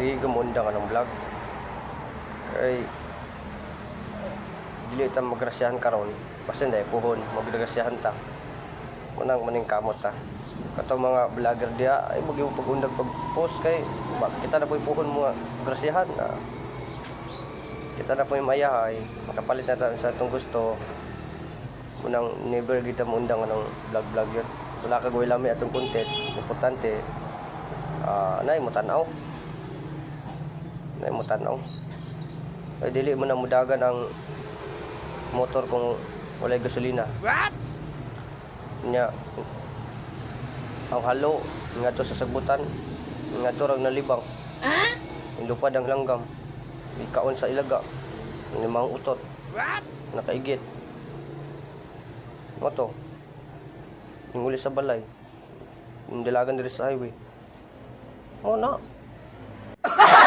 Di gumunda ka ng vlog. Kay dili ta magrasyahan karon. Basta hindi puhon magrasyahan ta. Munang maning kamot ta. Kato mga vlogger dia ay magi mo pagundag pag post kay kita na po'y puhon mo grasyahan na. Kita na po'y mayahay, makapalit na tayo sa itong gusto. Munang never kita mo undang ng vlog-vlog yun. Wala ka gawin lami atong content. Importante, ah nay mo tanaw. Nay mo tanaw. Ay dili mo na mudagan ang motor kung walay gasolina. What? Nya ang halo nga to sa sagbutan nga to rag nalibang. Ah? Indupad ang langgam. Ikaon sa ilaga. Limang utot. What? Nakaigit. Mo to. Yung uli sa balay. Yung dilagan diri sa highway. Mo na.